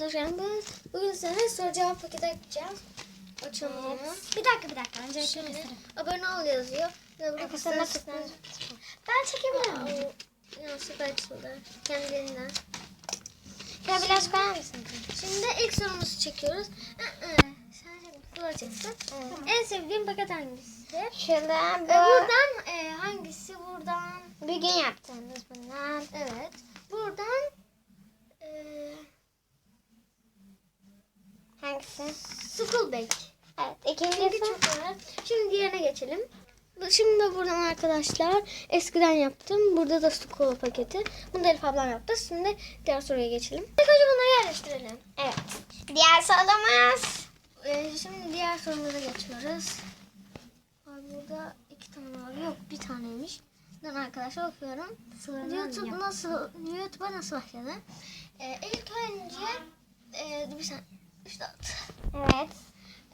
Hoş geldiniz. Bugün size soru cevap paketi açacağız. Açalım. Bir dakika bir dakika. Önce Şimdi abone ol yazıyor. Sıfır. Ben çekebilirim. Aa, Yanlışlıkla açıldı. Kendiliğinden. Ya biraz koyar mısın? Şimdi ilk sorumuzu çekiyoruz. Sen çeksin. En sevdiğin paket hangisi? Şurada Ee, bu. buradan e, hangisi? Buradan. Bir gün yaptığımız bunlar. Evet. Buradan e, Hangisi? School Bag. Evet. Çünkü İkincisi. çok var. Şimdi diğerine geçelim. Şimdi de buradan arkadaşlar eskiden yaptım. Burada da School paketi. Bunu da Elif ablam yaptı. Şimdi diğer soruya geçelim. İlk önce bunları yerleştirelim. Evet. Diğer sorumuz. Ee, şimdi diğer sorumuza geçiyoruz. Abi burada iki tane var. Yok bir taneymiş. Ben arkadaşlar okuyorum. YouTube nasıl, YouTube'a nasıl başladı? Ee, ilk önce e, bir saniye. İşte Evet.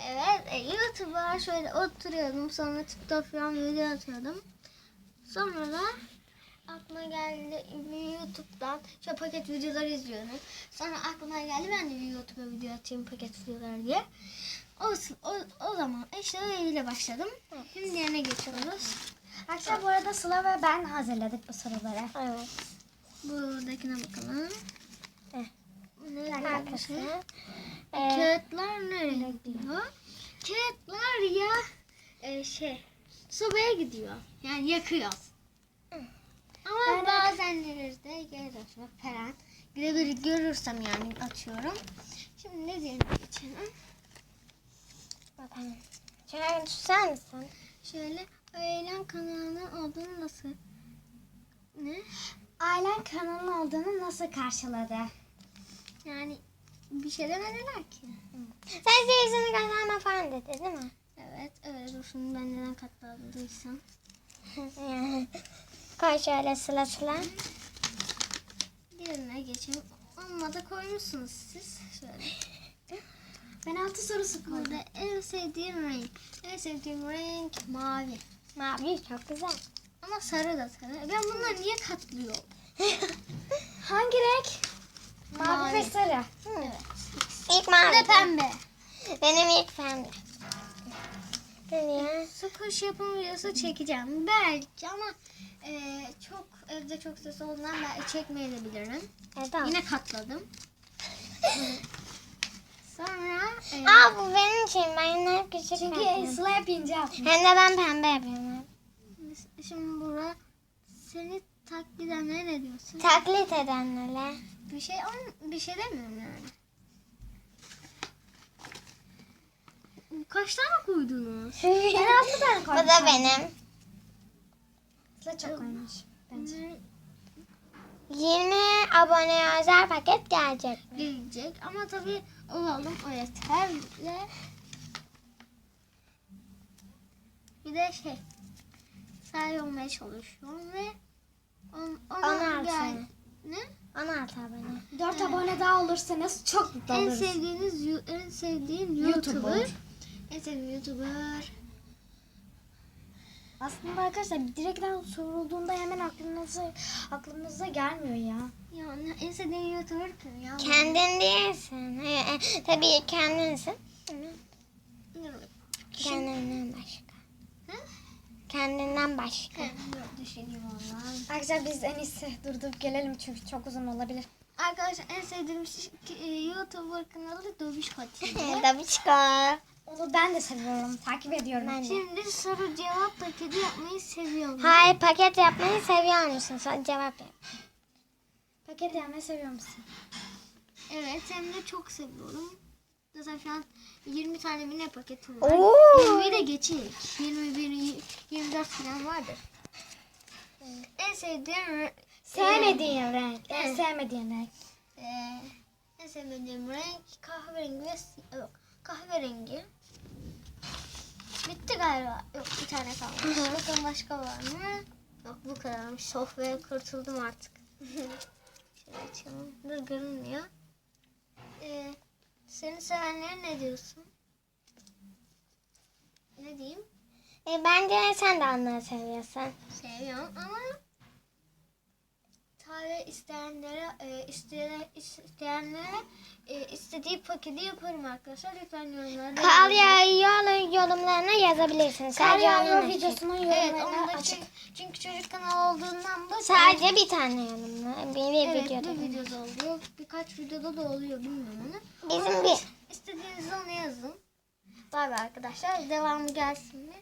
Evet, e, YouTube'a şöyle oturuyordum. Sonra TikTok falan video atıyordum. Sonra da aklıma geldi YouTube'dan şöyle paket videolar izliyordum. Sonra aklıma geldi ben de YouTube'a video atayım paket videolar diye. O, o, o zaman işte öyle başladım. Şimdi diğerine geçiyoruz. Arkadaşlar bu arada Sıla ve ben hazırladık bu soruları. Evet. Buradakine bakalım. Bu Ne arkadaşlar? Ee, Kağıtlar nereye gidiyor? Kağıtlar ya e, şey sobaya gidiyor. Yani yakıyoruz. Ama Yani- bazenleri de görüyoruz falan. Gidebilir görürsem yani atıyorum. Şimdi ne diyelim geçelim. bakalım. Şöyle tutar mısın? Şöyle eğlen kanalının olduğunu nasıl? Ne? Ailen kanalın olduğunu nasıl karşıladı? Yani bir şey demediler ki. Sen yüzünü gösterme falan dedi değil mi? Evet öyle dursun ben neden katladıysam. Koy şöyle sıla sıla. Diğerine geçelim. Amma da koymuşsunuz siz. Şöyle. Ben altı sorusu Burada en sevdiğim renk. En sevdiğim renk mavi. Mavi çok güzel. Ama sarı da sarı. Ben bunları niye katlıyorum? Hangi renk? Mavi, ve sarı. Evet. İlk mavi. De pembe. Benim ilk pembe. Niye? Sıkış yapım videosu çekeceğim. Belki ama e, çok evde çok ses olduğundan belki çekmeyebilirim. Evet, tamam. Yine katladım. Sonra e, Aa bu benim için. Ben yine hep küçük Çünkü hep ince yapmış. Hem de ben pembe yapıyorum. Şimdi burada seni taklit edenlere ne diyorsun? Taklit edenlerle. Bir şey ama bir şey demiyorum yani. Kaç tane koydunuz? Ben altı tane koydum. Bu da benim. Sıla çok koymuş. 20 abone özel paket gelecek. Gelecek ama tabii olalım o yeter ve bir de şey sahip olmaya çalışıyorum ve on, ona 16. gel ne? 16 abone. 4 abone daha olursanız çok mutlu En oluruz. sevdiğiniz yu- en sevdiğin YouTuber. YouTuber. En sevdiğin YouTuber. Aslında arkadaşlar direkten sorulduğunda hemen aklınıza aklınıza gelmiyor ya. Ya en sevdiğin YouTuber kim ya? Kendin değilsin. Ee, e, Tabii kendinsin. Ne? Kendinden başka. Kendinden başka. Düşüneyim ondan. Arkadaşlar biz en iyisi durdurup gelelim çünkü çok uzun olabilir. Arkadaşlar en sevdiğim şey- e, YouTuber kanalı Dobişko TV. Dabiçko. Onu ben de seviyorum. Takip ediyorum. Ben de. Şimdi soru cevap paketi yapmayı seviyorum. Hayır paket yapmayı seviyor musun? Sonra cevap yap. Paket yemeyi seviyor musun? Evet hem de çok seviyorum. Zaten şu an 20 tane mi ne paketim var. Oo. 20'yi de geçecek. 21, 24 falan vardır. En sevdiğim Sevmediğin renk. En Evet. sevmediğin renk. e, en sevdiğim renk kahverengi ve yok kahverengi. Bitti galiba. Yok bir tane kalmış. Bakın başka var mı? Yok bu kadarmış. Sofraya kurtuldum artık. Şöyle açalım. Dur görünmüyor. Ee, seni sevenlere ne diyorsun? Ne diyeyim? E, bence sen de onları seviyorsun. Seviyorum ama kahve isteyenlere e, isteyene- isteyenlere e, istediği paketi yaparım arkadaşlar. Lütfen yorumlarda Kar yağıyor yorumlarına yazabilirsiniz. Sadece onun videosunun Evet, yorumlarına onda açık. çünkü, çünkü çocuk kanalı olduğundan da Sadece bir tane yorumla. Bir, bir evet, videoda. bir videoda oluyor. Birkaç videoda da oluyor bilmiyorum onu. Bizim bir. İstediğinizi ona yazın. Bay bay arkadaşlar. Devamı gelsin mi?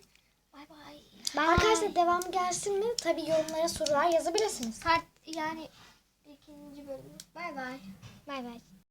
Bay bay. Arkadaşlar devamı gelsin mi? Tabii yorumlara sorular yazabilirsiniz. Part yani ikinci bölüm. Bay bay. Bay bay.